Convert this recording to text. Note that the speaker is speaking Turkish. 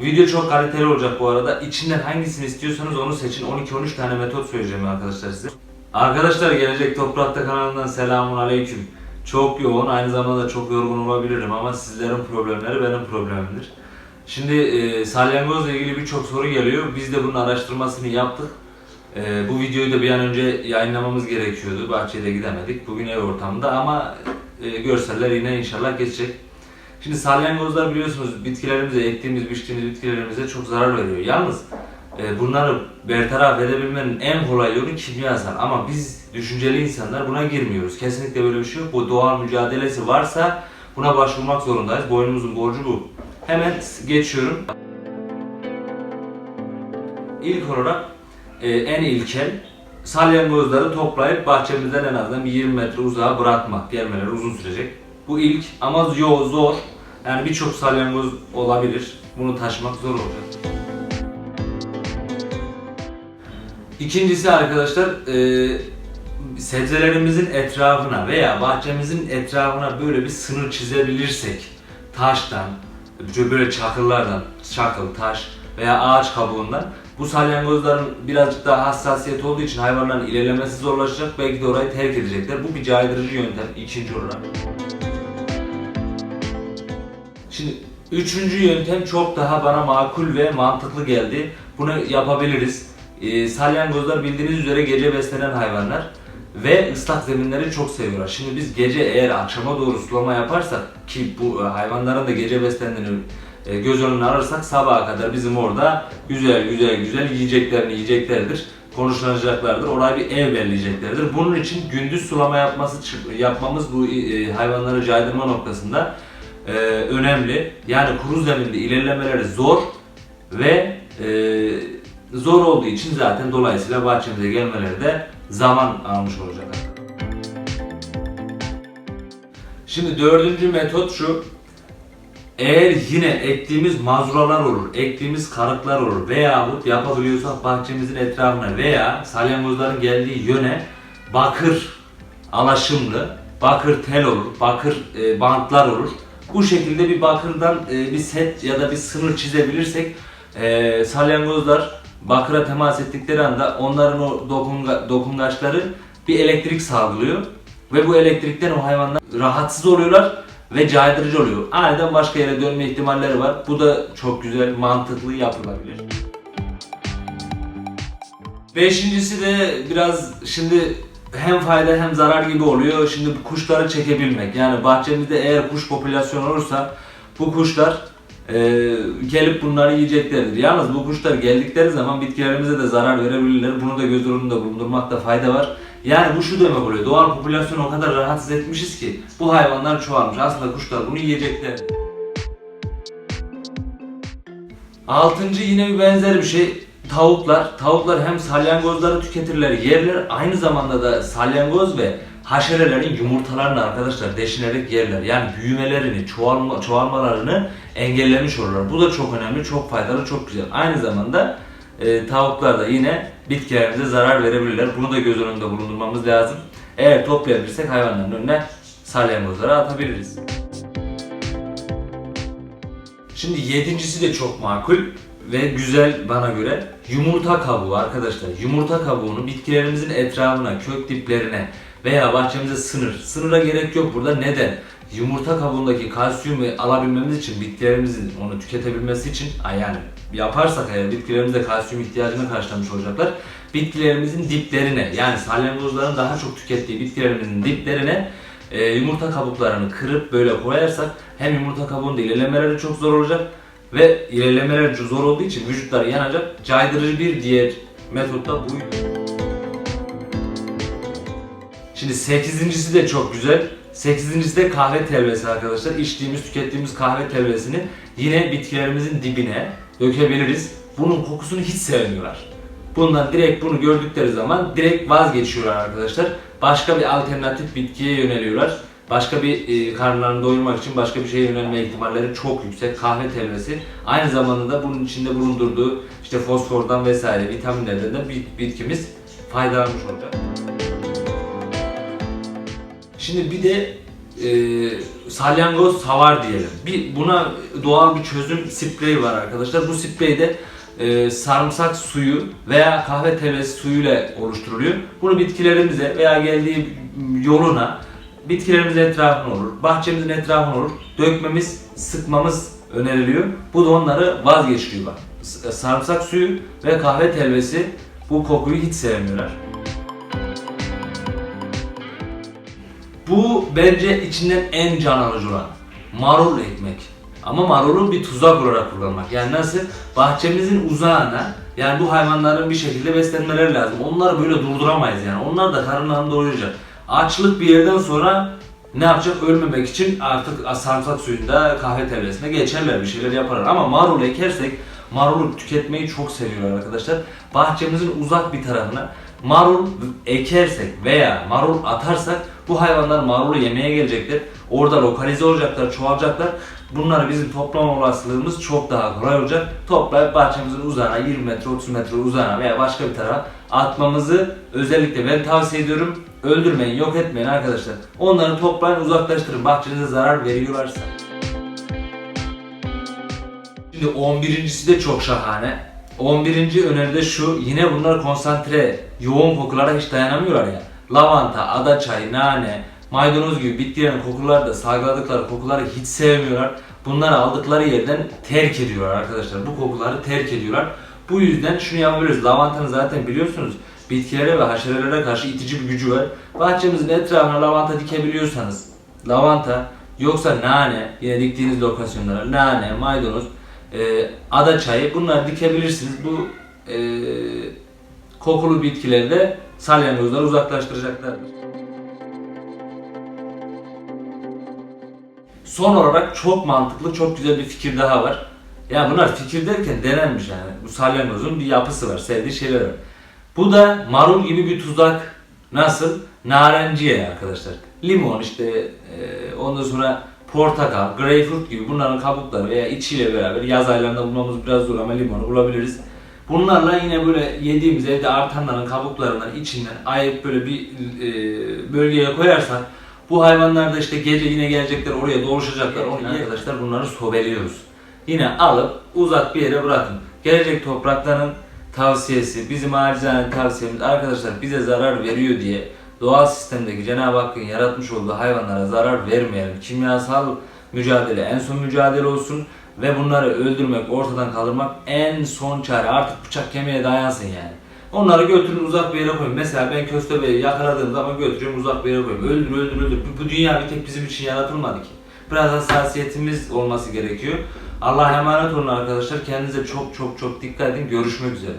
Video çok kaliteli olacak bu arada. İçinden hangisini istiyorsanız onu seçin. 12-13 tane metot söyleyeceğim arkadaşlar size. Arkadaşlar gelecek Toprakta kanalından selamun aleyküm. Çok yoğun, aynı zamanda çok yorgun olabilirim ama sizlerin problemleri benim problemimdir. Şimdi e, salyangozla ilgili birçok soru geliyor. Biz de bunun araştırmasını yaptık. E, bu videoyu da bir an önce yayınlamamız gerekiyordu. Bahçede gidemedik. Bugün ev ortamında ama e, görseller yine inşallah geçecek. Şimdi salyangozlar biliyorsunuz bitkilerimize, ektiğimiz, biçtiğimiz bitkilerimize çok zarar veriyor. Yalnız e, bunları bertaraf edebilmenin en kolay yolu kimyasal. Ama biz düşünceli insanlar buna girmiyoruz. Kesinlikle böyle bir şey yok. Bu doğal mücadelesi varsa buna başvurmak zorundayız. Boynumuzun borcu bu. Hemen geçiyorum. İlk olarak e, en ilkel salyangozları toplayıp bahçemizden en azından bir 20 metre uzağa bırakmak. Gelmeleri uzun sürecek. Bu ilk ama yo zor. Yani birçok salyangoz olabilir. Bunu taşımak zor olacak. İkincisi arkadaşlar e, sebzelerimizin etrafına veya bahçemizin etrafına böyle bir sınır çizebilirsek taştan, böyle çakıllardan, çakıl, taş veya ağaç kabuğundan bu salyangozların birazcık daha hassasiyet olduğu için hayvanların ilerlemesi zorlaşacak. Belki de orayı terk edecekler. Bu bir caydırıcı yöntem ikinci olarak. Şimdi üçüncü yöntem çok daha bana makul ve mantıklı geldi. Bunu yapabiliriz. Ee, salyangozlar bildiğiniz üzere gece beslenen hayvanlar ve ıslak zeminleri çok seviyorlar. Şimdi biz gece eğer akşama doğru sulama yaparsak ki bu e, hayvanların da gece beslendiğini e, göz önüne alırsak sabaha kadar bizim orada güzel güzel güzel yiyeceklerini yiyeceklerdir. Konuşulacaklardır. Orayı bir ev belleyeceklerdir. Bunun için gündüz sulama yapması yapmamız bu e, hayvanları caydırma noktasında e, önemli. Yani kuru zeminde ilerlemeleri zor ve e, zor olduğu için zaten dolayısıyla bahçemize gelmeleri de zaman almış olacak. Şimdi dördüncü metot şu. Eğer yine ektiğimiz mazuralar olur, ektiğimiz karıklar olur veyahut yapabiliyorsak bahçemizin etrafına veya salyangozların geldiği yöne bakır alaşımlı, bakır tel olur, bakır e, bantlar olur. Bu şekilde bir bakırdan e, bir set ya da bir sınır çizebilirsek e, salyangozlar bakıra temas ettikleri anda onların o dokunga, dokungaçları bir elektrik salgılıyor ve bu elektrikten o hayvanlar rahatsız oluyorlar ve caydırıcı oluyor. Aniden başka yere dönme ihtimalleri var. Bu da çok güzel, mantıklı yapılabilir. Beşincisi de biraz şimdi hem fayda hem zarar gibi oluyor. Şimdi bu kuşları çekebilmek. Yani bahçemizde eğer kuş popülasyonu olursa bu kuşlar e, gelip bunları yiyeceklerdir. Yalnız bu kuşlar geldikleri zaman bitkilerimize de zarar verebilirler. Bunu da göz önünde bulundurmakta fayda var. Yani bu şu demek oluyor. Doğal popülasyonu o kadar rahatsız etmişiz ki bu hayvanlar çoğalmış. Aslında kuşlar bunu yiyecekler. Altıncı yine bir benzer bir şey. Tavuklar. Tavuklar hem salyangozları tüketirler, yerler. Aynı zamanda da salyangoz ve haşerelerin yumurtalarını arkadaşlar deşinerek yerler. Yani büyümelerini, çoğalma, çoğalmalarını engellemiş olurlar. Bu da çok önemli, çok faydalı, çok güzel. Aynı zamanda e, tavuklar da yine bitkilerimize zarar verebilirler. Bunu da göz önünde bulundurmamız lazım. Eğer toplayabilirsek hayvanların önüne salyangozları atabiliriz. Şimdi yedincisi de çok makul ve güzel bana göre yumurta kabuğu arkadaşlar. Yumurta kabuğunu bitkilerimizin etrafına, kök diplerine veya bahçemize sınır. Sınıra gerek yok burada. Neden? Yumurta kabuğundaki kalsiyumu alabilmemiz için bitkilerimizin onu tüketebilmesi için yani yaparsak eğer bitkilerimiz de kalsiyum ihtiyacını karşılamış olacaklar. Bitkilerimizin diplerine yani salyangozların daha çok tükettiği bitkilerimizin diplerine e, yumurta kabuklarını kırıp böyle koyarsak hem yumurta kabuğunda ilerlemeleri çok zor olacak ve ilerlemeleri çok zor olduğu için vücutları yanacak. Caydırıcı bir diğer metot da buydu. Şimdi sekizincisi de çok güzel. Sekizincisi de kahve telvesi arkadaşlar. İçtiğimiz, tükettiğimiz kahve telvesini yine bitkilerimizin dibine dökebiliriz. Bunun kokusunu hiç sevmiyorlar. Bundan direkt bunu gördükleri zaman direkt vazgeçiyorlar arkadaşlar. Başka bir alternatif bitkiye yöneliyorlar. Başka bir e, karnlarını doyurmak için başka bir şeye yönelme ihtimalleri çok yüksek. Kahve telvesi aynı zamanda da bunun içinde bulundurduğu işte fosfordan vesaire vitaminlerden de bit- bitkimiz faydalanmış olacak. Şimdi bir de e, salyangoz savar diyelim. Bir buna doğal bir çözüm spreyi var arkadaşlar. Bu sprey de e, sarımsak suyu veya kahve telvesi suyuyla oluşturuluyor. Bunu bitkilerimize veya geldiği yoluna bitkilerimizin etrafına olur, bahçemizin etrafına olur. Dökmemiz, sıkmamız öneriliyor. Bu da onları vazgeçiriyor bak. S- Sarımsak suyu ve kahve telvesi bu kokuyu hiç sevmiyorlar. Bu bence içinden en can alıcı olan marul ekmek. Ama marulu bir tuzak olarak kullanmak. Yani nasıl? Bahçemizin uzağına yani bu hayvanların bir şekilde beslenmeleri lazım. Onları böyle durduramayız yani. Onlar da karınlarını doyuracak. Açlık bir yerden sonra ne yapacak? Ölmemek için artık sarımsak suyunda kahve telvesine geçerler bir şeyler yaparlar. Ama marul ekersek marulu tüketmeyi çok seviyorlar arkadaşlar. Bahçemizin uzak bir tarafına marul ekersek veya marul atarsak bu hayvanlar marulu yemeye gelecekler. Orada lokalize olacaklar, çoğalacaklar. Bunları bizim toplama olasılığımız çok daha kolay olacak. Toplayıp bahçemizin uzağına 20 metre, 30 metre uzağına veya başka bir tarafa atmamızı özellikle ben tavsiye ediyorum. Öldürmeyin, yok etmeyin arkadaşlar. Onları toplayın, uzaklaştırın. Bahçenize zarar veriyorlarsa. Şimdi 11.si de çok şahane. 11. öneride şu, yine bunlar konsantre, yoğun kokulara hiç dayanamıyorlar ya. Lavanta, adaçay, nane, maydanoz gibi bitkilerin kokuları da salgıladıkları kokuları hiç sevmiyorlar. Bunları aldıkları yerden terk ediyorlar arkadaşlar. Bu kokuları terk ediyorlar. Bu yüzden şunu yapabiliriz. Lavantanın zaten biliyorsunuz bitkilere ve haşerelere karşı itici bir gücü var. Bahçemizin etrafına lavanta dikebiliyorsanız lavanta yoksa nane yine diktiğiniz lokasyonlara nane, maydanoz, e, ada çayı bunları dikebilirsiniz. Bu e, kokulu bitkileri de salyangozları uzaklaştıracaklardır. Son olarak çok mantıklı, çok güzel bir fikir daha var. Ya bunlar fikir derken denenmiş yani. Bu salyangozun bir yapısı var, sevdiği şeyler var. Bu da marul gibi bir tuzak. Nasıl? Narenciye arkadaşlar. Limon işte, e, ondan sonra portakal, greyfurt gibi bunların kabukları veya içiyle beraber yaz aylarında bulmamız biraz zor ama limonu bulabiliriz. Bunlarla yine böyle yediğimiz evde artanların kabuklarından içinden ayıp böyle bir e, bölgeye koyarsak bu hayvanlar da işte gece yine gelecekler oraya doluşacaklar. Onu arkadaşlar bunları sobeliyoruz. Yine alıp uzak bir yere bırakın. Gelecek toprakların tavsiyesi, bizim acizane tavsiyemiz arkadaşlar bize zarar veriyor diye doğal sistemdeki Cenab-ı Hakk'ın yaratmış olduğu hayvanlara zarar vermeyelim. Kimyasal mücadele en son mücadele olsun ve bunları öldürmek, ortadan kaldırmak en son çare. Artık bıçak kemiğe dayansın yani. Onları götürün uzak bir yere koyun. Mesela ben köstebeği yakaladığım zaman götürüyorum uzak bir yere koyuyorum. Öldür öldür öldür. Bu, bu dünya bir tek bizim için yaratılmadı ki. Biraz hassasiyetimiz olması gerekiyor. Allah'a emanet olun arkadaşlar. Kendinize çok çok çok dikkat edin. Görüşmek üzere.